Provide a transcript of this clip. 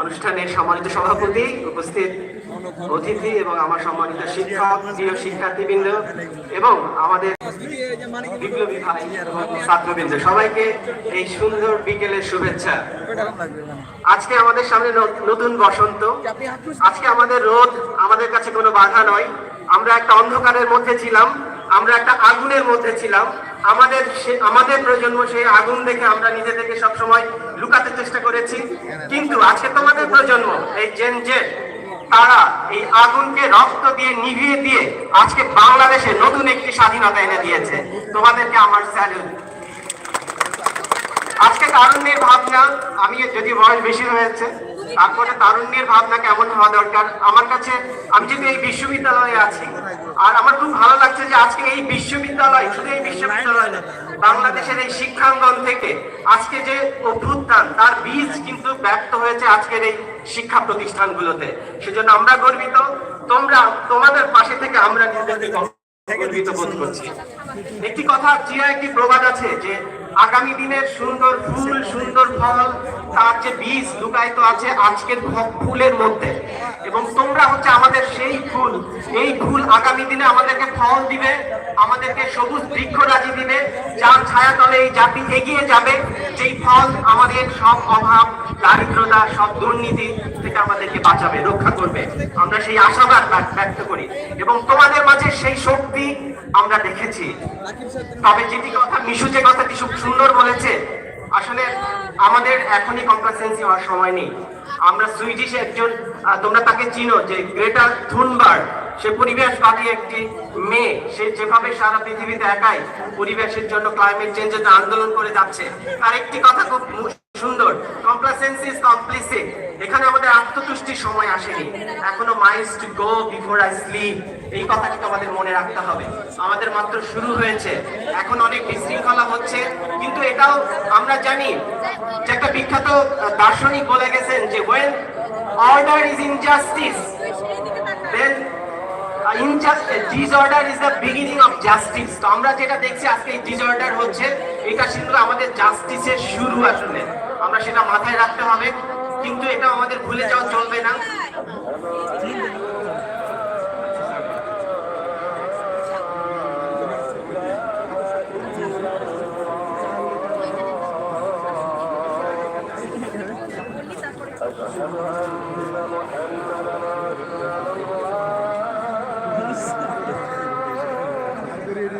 অনুষ্ঠানের সম্মানিত সভাপতি, উপস্থিত অতিথি এবং আমার সম্মানিত শিক্ষক, প্রিয় শিক্ষার্থীবৃন্দ এবং আমাদের বিপ্লবী ভাই ছাত্রবৃন্দ, সবাইকে এই সুন্দর বিকেলের শুভেচ্ছা। আজকে আমাদের সামনে নতুন বসন্ত। আজকে আমাদের রোদ আমাদের কাছে কোনো বাধা নয়। আমরা একটা অন্ধকারের মধ্যে ছিলাম। আমরা একটা আগুনের মধ্যে ছিলাম। আমাদের আমাদের প্রজন্ম সেই আগুন দেখে আমরা নিজে থেকে সবসময় লুকাতে চেষ্টা করেছি। কিন্তু আজকে তোমাদের প্রজন্ম, এই জেন জেড তারা এই আগুনকে রক্ত দিয়ে নিভিয়ে দিয়ে আজকে বাংলাদেশে নতুন একটি স্বাধীনতা এনে দিয়েছে। তোমাদেরকে আমার স্যালুট আজকে তারুণ্যের ভাবনা আমি যদি বয়স বেশি হয়েছে তারপরে তারুণ্যের ভাবনা কেমন হওয়া দরকার? আমার কাছে, আমি এই বিশ্ববিদ্যালয়ে আছি, আর আমার খুব ভালো লাগছে যে আজকে এই বিশ্ববিদ্যালয়, শুধু এই বিশ্ববিদ্যালয় বাংলাদেশের এই শিক্ষাঙ্গন থেকে আজকে যে অভ্যুত্থান, তার বীজ কিন্তু ব্যক্ত হয়েছে আজকের এই শিক্ষা প্রতিষ্ঠানগুলোতে। সেজন্য আমরা গর্বিত, তোমরা, তোমাদের পাশে থেকে আমরা নিজেদেরকে একটি কথা চিরা একটি প্রবাদ আছে যে আগামী দিনের সুন্দর ফুল, সুন্দর ফল, তার যে বীজ লুকায়িত আছে আজকের ফুলের মধ্যে। এবং তোমরা হচ্ছে আমাদের সেই ফুল, এই ফুল আগামী দিনে আমাদেরকে ফল দিবে, আমাদেরকে সবুজ বৃক্ষরাজি দিবে, যার ছায়া তলে এই জাতি এগিয়ে যাবে, যেই ফল আমাদের সব অভাব দারিদ্রতা সব দুর্নীতি থেকে আমাদেরকে বাঁচাবে, রক্ষা করবে। আমরা সেই আশাবাদ ব্যক্ত করি। এবং তোমাদের মাঝে সেই শক্তি আমরা দেখেছি। তবে যেটি কথা মিশু যে কথাটি খুব সুন্দর বলেছে, আসলে আমাদের এখনই কমপ্লাসেন্সি হওয়ার সময় নেই। আমরা সুইডিশ একজন তোমরা তাকে চিনো যে গ্রেটার থুনবার্গ, সে পরিবেশবাদী একটি মেয়ে। সে যেভাবে সারা পৃথিবীতে একাই পরিবেশের জন্য ক্লাইমেট চেঞ্জের আন্দোলন করে যাচ্ছে, তার একটি কথা খুব সুন্দর। কমপ্লাসেন্সি ইজ কমপ্লিসিট এখানে আমাদের আত্মতুষ্টির সময় আসেনি। এখনও miles to go before I sleep এই কথাটি আমাদের মনে রাখতে হবে। আমাদের মাত্র শুরু হয়েছে। এখন অনেক বিশৃঙ্খলা হচ্ছে। কিন্তু এটাও আমরা জানি। যে একটা বিখ্যাত দার্শনিক বলে গেছেন যে when order is injustice then disorder is the beginning of justice তো আমরা যেটা দেখছি আজকে এই ডিসঅর্ডার হচ্ছে, এটা কিন্তু আমাদের জাস্টিসের শুরু আসলে। আমরা সেটা মাথায় রাখতে হবে, কিন্তু এটা আমাদের ভুলে যাওয়া চলবে না।